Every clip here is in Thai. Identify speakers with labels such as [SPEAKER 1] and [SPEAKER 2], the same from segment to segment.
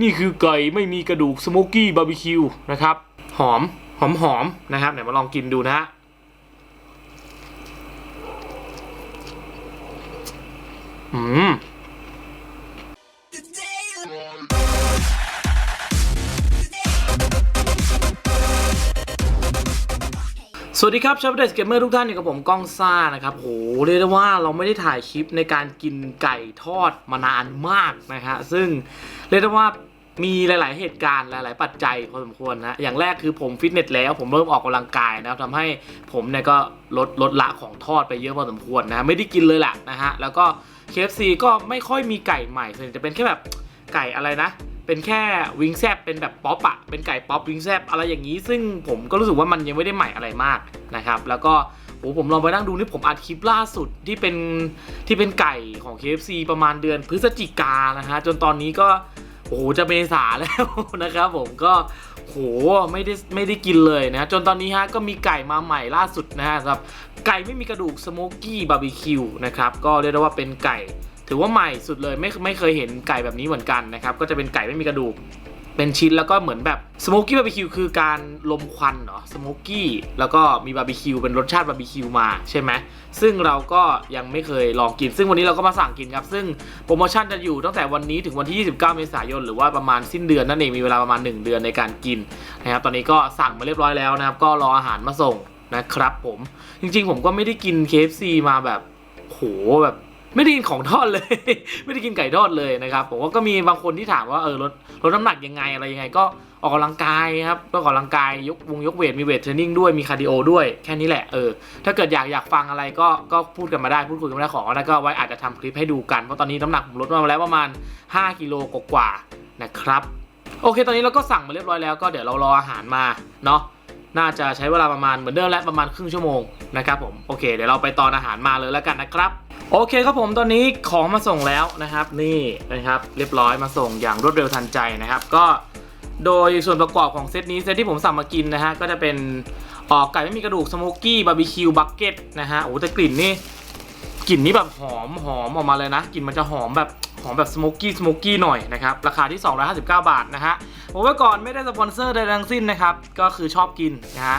[SPEAKER 1] นี่คือไก่ไม่มีกระดูกสโมกกี้บาร์บีคิวนะครับ หอมหอมหอมนะครับเดี๋ยวมาลองกินดูนะฮะอืมสวัสดีครับชาวเดสเกมเมอร์ทุกท่านอยู่กับผมก้องซ่านะครับโหเรียกได้ว่าเราไม่ได้ถ่ายคลิปในการกินไก่ทอดมานานมากนะฮะซึ่งเรียกได้ว่า มีหลาย ๆ เหตุการณ์หลาย ๆ ปัจจัยพอสมควรนะ อย่างแรกคือผมฟิตเนสแล้ว ผมเริ่มออกกำลังกายนะครับทำให้ผมเนี่ยก็ลดลดละของทอดไปเยอะพอสมควรนะฮะไม่ได้กินเลยแหละนะฮะ แล้วก็ KFC ก็ไม่ค่อยมีไก่ใหม่ส่วนใหญ่จะเป็นแค่แบบไก่อะไรนะ เป็นแค่วิงแซบเป็นแบบป๊อปอะเป็นไก่ป๊อปวิงแซบอะไรอย่างนี้ ซึ่งผมก็รู้สึกว่ามันยังไม่ได้ใหม่อะไรมากนะครับ แล้วก็โอ้ผมลองไปนั่งดูนี่ผมอัดคลิปล่าสุดที่เป็นที่เป็นไก่ของ KFC ประมาณเดือนพฤศจิกานะฮะจนตอนนี้ก็ โอ้โหจะเมษาแล้วนะครับผมก็โหไม่ได้ไม่ได้กินเลยนะจนตอนนี้ฮะก็มีไก่มาใหม่ล่าสุดนะฮะสำหรับไก่ไม่มีกระดูกสโมกกี้บาร์บีคิวนะครับก็เรียกได้ว่าเป็นไก่ ถือว่าใหม่สุดเลยไม่ไม่เคยเห็นไก่แบบนี้เหมือนกันนะครับก็จะเป็นไก่ไม่มีกระดูก เป็นชิ้นแล้วก็เหมือนแบบสโมกกี้บาร์บีคิวคือการลมควันเนาะสโมกกี้แล้วก็มีบาร์บีคิวเป็นรสชาติบาร์บีคิวมาใช่ไหมซึ่งเราก็ยังไม่เคยลองกิน ซึ่งวันนี้เราก็มาสั่งกินครับ ซึ่งโปรโมชั่นจะอยู่ตั้งแต่วันนี้ถึงวันที่ 29 เมษายน หรือว่าประมาณสิ้นเดือนนั่นเองมีเวลาประมาณ 1 เดือนในการกินนะครับตอนนี้ก็สั่งมาเรียบร้อยแล้วนะครับก็รออาหารมาส่งนะครับผมจริงๆ ผมก็ไม่ได้กิน KFC มาแบบโหแบบ ไม่ได้กินของทอดเลย ไม่ได้กินไก่ทอดเลยนะครับผมว่าก็มีบางคนที่ถามว่าเออลดลดน้ำหนักยังไงอะไรยังไง ก็ออกกำลังกายครับก็ออกกำลังกายยกวงยกเวทมีเวทเทรนนิ่งด้วยมีคาร์ดิโอด้วยแค่นี้แหละเออถ้าเกิดอยากอยากฟังอะไรก็ก็พูดกันมาได้พูดคุยกันมาได้ขอแล้วก็ไว้อาจจะทำคลิปให้ดูกันเพราะตอนนี้น้ำหนักผมลดมาแล้วประมาณ 5กิโลกว่าๆนะครับ โอเค ตอนนี้เราก็สั่งมาเรียบร้อยแล้วก็เดี๋ยวเรารออาหารมาเนาะ น่าจะใช้เวลาประมาณเหมือนเดิมและประมาณครึ่งชั่วโมงนะครับผมโอเคเดี๋ยวเราไปตอนอาหารมาเลยแล้วกันนะครับโอเคครับผมตอนนี้ของมาส่งแล้วนะครับ นี่นะครับเรียบร้อยมาส่งอย่างรวดเร็วทันใจนะครับ ก็โดยส่วนประกอบของเซตนี้เซตที่ผมสั่งมากินนะฮะก็จะเป็นออกไก่ไม่มีกระดูกสโมกกี้บาร์บีคิวบักเก็ตนะฮะโอ้แต่กลิ่นนี่กลิ่นนี่แบบหอมหอมออกมาเลยนะกลิ่นมันจะหอมแบบ หอมแบบสโมกกี้สโมกกี้หน่อยนะครับ ราคาที่ 259 บาทนะฮะผมไว้ก่อนไม่ได้สปอนเซอร์ใดทั้งสิ้นนะครับ ก็คือชอบกินนะฮะ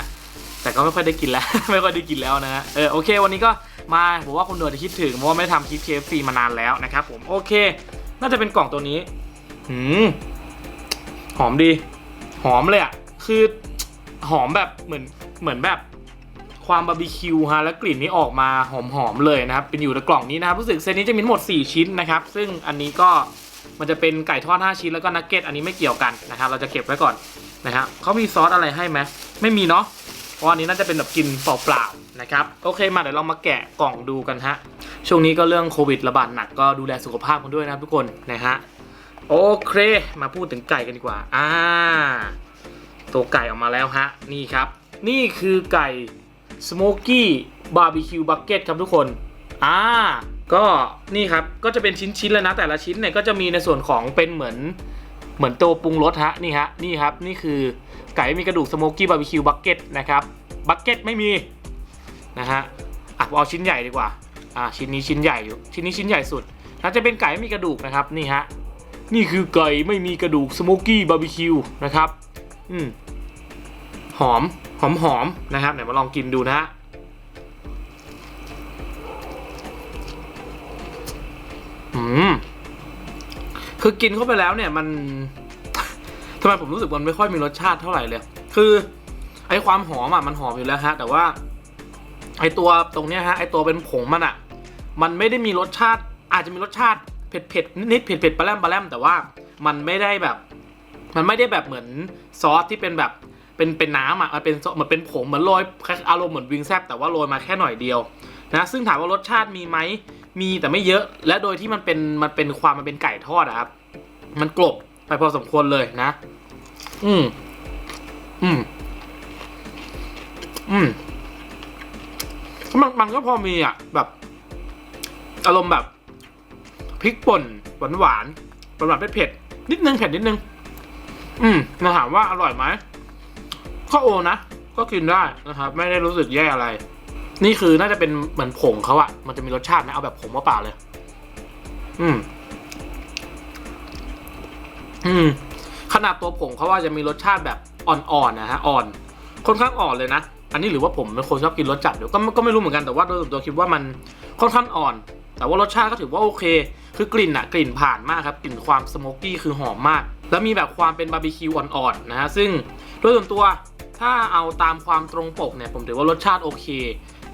[SPEAKER 1] แต่ก็ไม่ค่อยได้กินแล้ว ไม่ค่อยได้กินแล้วนะฮะเออโอเค วันนี้ก็มาผมว่าคุณเดินจะคิดถึงเพราะว่าไม่ได้ทำคลิป KFC มานานแล้วนะครับผมโอเค น่าจะเป็นกล่องตัวนี้หืมหอมดี หอมเลยอะคือหอมแบบเหมือนเหมือนแบบ ความบาร์บีคิวฮะแล้วกลิ่นนี้ออกมาหอมๆเลยนะครับ เป็นอยู่ในกล่องนี้นะครับรู้สึกเซตนี้จะมีทั้งหมด 4 ชิ้นนะครับ ซึ่งอันนี้ก็มันจะเป็นไก่ทอด 5 ชิ้นแล้วก็นักเก็ตอันนี้ไม่เกี่ยวกันนะครับ เราจะเก็บไว้ก่อนนะครับเขามีซอสอะไรให้ไหมไม่มีเนาะเพราะอันนี้น่าจะเป็นแบบกินเปล่าๆนะครับโอเคมาเดี๋ยวเรามาแกะกล่องดูกันฮะช่วงนี้ก็เรื่องโควิดระบาดหนักก็ดูแลสุขภาพกันด้วยนะครับทุกคนนะฮะโอเค มาพูดถึงไก่กันดีกว่าอ่าตัวไก่ออกมาแล้วฮะนี่ครับ นี่คือไก่ สโมกกี้บาร์บีคิวบักเก็ตครับทุกคน อ่า ก็นี่ครับ ก็จะเป็นชิ้นๆเลยนะ แต่ละชิ้นเนี่ยก็จะมีในส่วนของเป็นเหมือนเหมือนตัวปรุงรสฮะ นี่ฮะ นี่ครับ นี่คือไก่มีกระดูกสโมกกี้บาร์บีคิวบักเก็ตนะครับ บักเก็ตไม่มีนะฮะ อะเอาชิ้นใหญ่ดีกว่า อ่า ชิ้นนี้ชิ้นใหญ่อยู่ ชิ้นนี้ชิ้นใหญ่สุดน่าจะเป็นไก่ไม่มีกระดูกนะครับ นี่ฮะ นี่คือไก่ไม่มีกระดูกสโมกกี้บาร์บีคิวนะครับ อืมหอม หอมหอมนะครับเดี๋ยวมาลองกินดูนะฮะอืมคือกินเข้าไปแล้วเนี่ยมันทำไมผมรู้สึกมันไม่ค่อยมีรสชาติเท่าไหร่เลย คือไอความหอมอะมันหอมอยู่แล้วฮะ แต่ว่า ไอตัวตรงเนี้ยฮะไอตัวเป็นผงมันอะ มันไม่ได้มีรสชาติ อาจจะมีรสชาติเผ็ดเผ็ดๆนิดๆเผ็ดเผ็ดๆปลาแรมปลาแรมแต่ว่ามันไม่ได้แบบ มันไม่ได้แบบเหมือนซอสที่เป็นแบบ เป็นเป็นน้ำอะมันเป็นเหมือนเป็นผงเหมือนโรยอารมณ์เหมือนวิงแซบแต่ว่าโรยมาแค่หน่อยเดียวนะซึ่งถามว่ารสชาติมีไหมมีแต่ไม่เยอะ และโดยที่มันเป็นมันเป็นความมันเป็นไก่ทอดอะครับ มันกลบไปพอสมควรเลยนะ อืมอืมอืมมันมันก็พอมีอะ แบบ อารมณ์แบบพริกป่นหวานหวานหวานหวานๆเผ็ดนิดนึงเผ็ดนิดนึง อืมมาถามว่าอร่อยไหม ก็โอนะ ก็กินได้นะครับ ไม่ได้รู้สึกแย่อะไร นี่คือน่าจะเป็นเหมือนผงเขาอะมันจะมีรสชาตินะเอาแบบผงมาเปล่าเลย อืม อืม ขนาดตัวผงเขาว่าจะมีรสชาติแบบอ่อนๆนะฮะ อ่อน ค่อนข้างอ่อนเลยนะ อันนี้หรือว่าผมเป็นคนชอบกินรสจัดเดี๋ยวก็ก็ไม่รู้เหมือนกันแต่ว่าโดยส่วนตัวคิดว่ามันค่อนข้างอ่อน แต่ว่ารสชาติก็ถือว่าโอเค คือกลิ่นอะกลิ่นผ่านมากครับ กลิ่นความสโมกกี้คือหอมมาก แล้วมีแบบความเป็นบาร์บีคิวอ่อนๆนะฮะ ซึ่งโดยส่วนตัว ถ้าเอาตามความตรงปกเนี่ยผมถือว่ารสชาติโอเค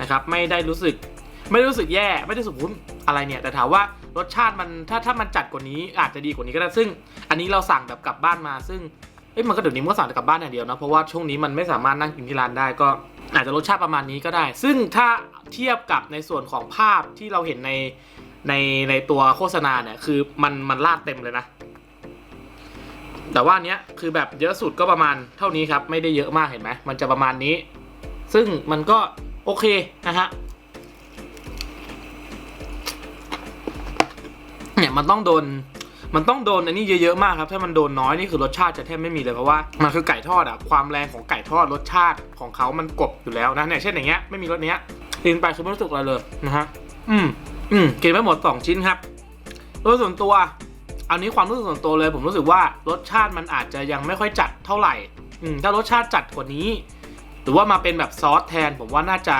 [SPEAKER 1] นะครับไม่ได้รู้สึกไม่ได้รู้สึกแย่ไม่ได้รู้สึกว่าอะไรเนี่ยแต่ถามว่ารสชาติมันถ้าถ้ามันจัดกว่านี้อาจจะดีกว่านี้ก็ได้ซึ่ง อันนี้เราสั่งแบบกลับบ้านมาซึ่งเอ้ยมันก็เดี๋ยวนี้มันก็สั่งกลับบ้านอย่างเดียวนะเพราะว่าช่วงนี้มันไม่สามารถนั่งกินที่ร้านได้ก็อาจจะรสชาติประมาณนี้ก็ได้ ซึ่งถ้าเทียบกับในส่วนของภาพที่เราเห็นในในในตัวโฆษณาเนี่ยคือมันมันลาดเต็มเลยนะ แต่ว่าเนี้ยคือแบบเยอะสุดก็ประมาณเท่านี้ครับ ไม่ได้เยอะมากเห็นไหมมันจะประมาณนี้ ซึ่งมันก็โอเคนะฮะเนี่ยมันต้องโดนมันต้องโดนอันนี้เยอะๆมากครับ ถ้ามันโดนน้อยนี่คือรสชาติจะแทบไม่มีเลยเพราะว่ามันคือไก่ทอดอะความแรงของไก่ทอดรสชาติของเขามันกบอยู่แล้วนะเนี่ยเช่นอย่างเงี้ยไม่มีรสเนี้ยกินไปคือไม่รู้สึกอะไรเลยนะฮะอืมอืมกินไปหมดสองชิ้นครับโดยส่วนตัว อันนี้ความรู้สึกส่วนตัวเลย ผมรู้สึกว่ารสชาติมันอาจจะยังไม่ค่อยจัดเท่าไหร่อืมถ้ารสชาติจัดกว่านี้ หรือว่ามาเป็นแบบซอสแทน ผมว่าน่าจะ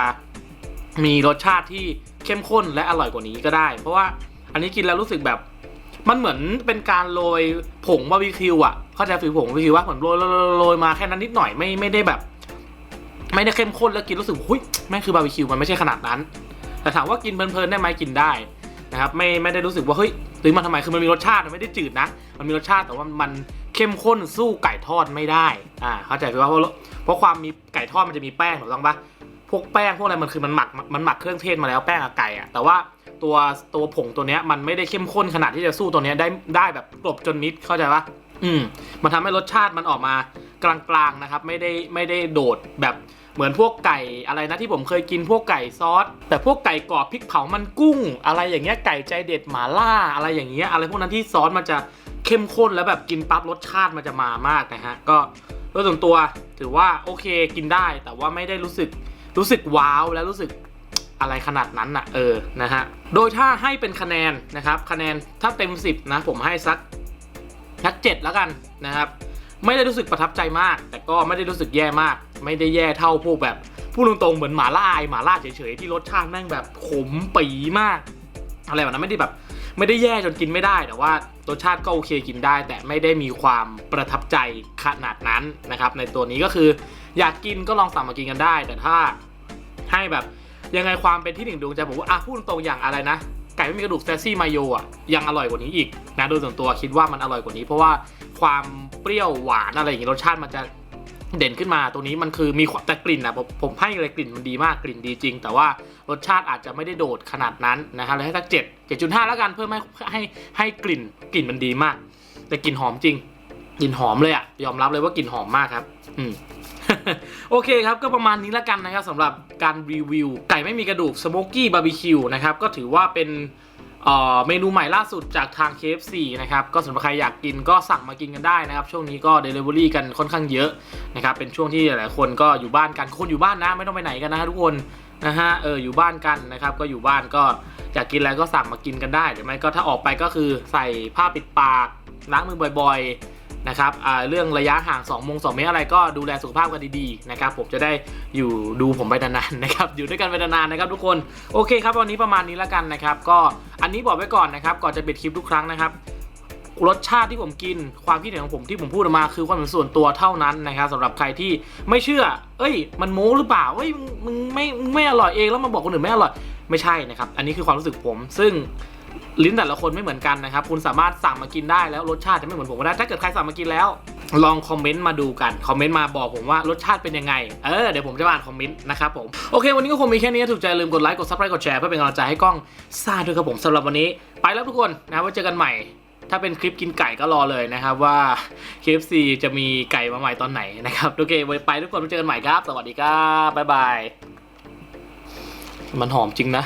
[SPEAKER 1] มีรสชาติที่เข้มข้นและอร่อยกว่านี้ก็ได้ เพราะว่าอันนี้กินแล้วรู้สึกแบบมันเหมือนเป็นการโรยผงบาร์บีคิวอะเข้าใจฝีผงบาร์บีคิวว่าเหมือนโรยโรยโรยมาแค่นั้นนิดหน่อยไม่ไม่ได้แบบ ไม่ได้เข้มข้นแล้วกินรู้สึกหุ้ยแม่งคือบาร์บีคิวมันไม่ใช่ขนาดนั้น แต่ถามว่ากินเพลินๆได้ไหมกินได้ นะครับไม่ไม่ได้รู้สึกว่าเฮ้ยซื้อมาทำไมคือมันมีรสชาติมันไม่ได้จืดนะ มันมีรสชาติแต่ว่ามันเข้มข้นสู้ไก่ทอดไม่ได้อ่าเข้าใจไหมว่าเพราะเพราะความมีไก่ทอดมันจะมีแป้งถูกต้องปะพวกแป้งพวกอะไรมันคือมันหมักมันหมักเครื่องเทศมาแล้วแป้งกับไก่อะแต่ว่าตัวตัวผงตัวเนี้ยมันไม่ได้เข้มข้นขนาดที่จะสู้ตัวเนี้ยได้ได้แบบกลบจนมิดเข้าใจปะอืมมันทำให้รสชาติมันออกมากลางๆนะครับ ไม่ได้ไม่ได้โดดแบบ เหมือนพวกไก่อะไรนะที่ผมเคยกินพวกไก่ซอส แต่พวกไก่กรอบพริกเผามันกุ้ง อะไรอย่างเงี้ยไก่ใจเด็ดหมาล่าอะไรอย่างเงี้ยอะไรพวกนั้นที่ซอสมันจะเข้มข้นแล้วแบบกินปั๊บรสชาติมันจะมามากนะฮะก็โดยส่วนตัวถือว่าโอเคกินได้ แต่ว่าไม่ได้รู้สึกรู้สึกว้าวและรู้สึกอะไรขนาดนั้นน่ะเออนะฮะโดยถ้าให้เป็นคะแนนนะครับคะแนนถ้าเต็ม 10 นะ ผมให้สักสักเจ็ดแล้วกันนะครับ ไม่ได้รู้สึกประทับใจมาก แต่ก็ไม่ได้รู้สึกแย่มาก ไม่ได้แย่เท่าพวกแบบพูดตรงๆเหมือนหมาล่าไอหมาล่าเฉยๆที่รสชาติแม่งแบบขมปีมาก อะไรแบบนั้นไม่ได้แบบไม่ได้แย่จนกินไม่ได้ แต่ว่ารสชาติก็โอเคกินได้ แต่ไม่ได้มีความประทับใจขนาดนั้นนะครับ ในตัวนี้ก็คืออยากกินก็ลองสั่งมากินกันได้ แต่ถ้าให้แบบยังไงความเป็นที่หนึ่งดวงใจผมว่าอะพูดตรงอย่างอะไรนะ ไก่ไม่มีกระดูกแซซี่มาโยอะยังอร่อยกว่านี้อีกนะโดยส่วนตัวคิดว่ามันอร่อยกว่านี้ เพราะว่าความเปรี้ยวหวานอะไรอย่างงี้รสชาติมันจะเด่นขึ้นมาตัวนี้มันคือมีแต่กลิ่นอะผมผมให้เลยกลิ่นมันดีมากกลิ่นดีจริง แต่ว่ารสชาติอาจจะไม่ได้โดดขนาดนั้นนะครับเลยให้สักเจ็ดเจ็ดจุดห้าแล้วกันเพื่อให้ให้ให้กลิ่นกลิ่นมันดีมาก แต่กลิ่นหอมจริงกลิ่นหอมเลยอะยอมรับเลยว่ากลิ่นหอมมากครับ อืม โอเคครับก็ประมาณนี้ล้วกันนะครับสำหรับการรีวิวไก่ไม่มีกระดูกสโมกกี้บาร์บีคิวนะครับก็ถือว่าเป็นเมนูใหม่ล่าสุดจากทาง KFC นะครับ ก็สำหรับใครอยากกินก็สั่งมากินกันได้นะครับ ช่วงนี้ก็ Delivery กันค่อนข้างเยอะนะครับ เป็นช่วงที่หลายๆคนก็อยู่บ้านกัน คนอยู่บ้านนะ ไม่ต้องไปไหนกันนะฮะทุกคนนะฮะ เออ อยู่บ้านกันนะครับ ก็อยู่บ้านก็อยากกินอะไรก็สั่งมากินกันได้ หรือไม่ก็ถ้าออกไปก็คือใส่ผ้าปิดปากล้างมือบ่อยๆ นะครับเรื่องระยะห่าง2มง2เมตรอะไรก็ดูแลสุขภาพกันดีๆนะครับผมจะได้อยู่ดูผมไปนานๆนะครับอยู่ด้วยกันไปนานๆนะครับทุกคนโอเคครับวันนี้ประมาณนี้แล้วกันนะครับก็อันนี้บอกไว้ก่อนนะครับก่อนจะปิดคลิปทุกครั้งนะครับรสชาติที่ผมกินความคิดเห็นของผมที่ผมพูดออกมาคือความเห็นส่วนตัวเท่านั้นนะครับสำหรับใครที่ไม่เชื่อ เอ้ย มันโม้หรือเปล่าเอ้ยมึงไม่ไม่อร่อยเองแล้วมาบอกคนอื่นไม่อร่อยไม่ใช่นะครับ อันนี้คือความรู้สึกผมซึ่ง ลิ้นแต่ละคนไม่เหมือนกันนะครับ คุณสามารถสั่งมากินได้แล้วรสชาติจะไม่เหมือนผมก็ได้ ถ้าเกิดใครสั่งมากินแล้ว ลองคอมเมนต์มาดูกัน คอมเมนต์มาบอกผมว่ารสชาติเป็นยังไง เออ เดี๋ยวผมจะอ่านคอมเมนต์นะครับผม โอเค วันนี้ก็คงมีแค่นี้ ถูกใจลืมกดไลค์ กดซับสไครต์กดแชร์เพื่อเป็นกำลังใจให้กล้องซ่าด้วยครับผมสำหรับวันนี้ ไปแล้วทุกคนนะไว้เจอกันใหม่ ถ้าเป็นคลิปกินไก่ก็รอเลยนะครับว่า KFC จะมีไก่มาใหม่ตอนไหนนะครับ โอเคไว้ไปทุกคนไว้เจอกันใหม่ครับ สวัสดีครับบ๊ายบาย มันหอมจริงนะ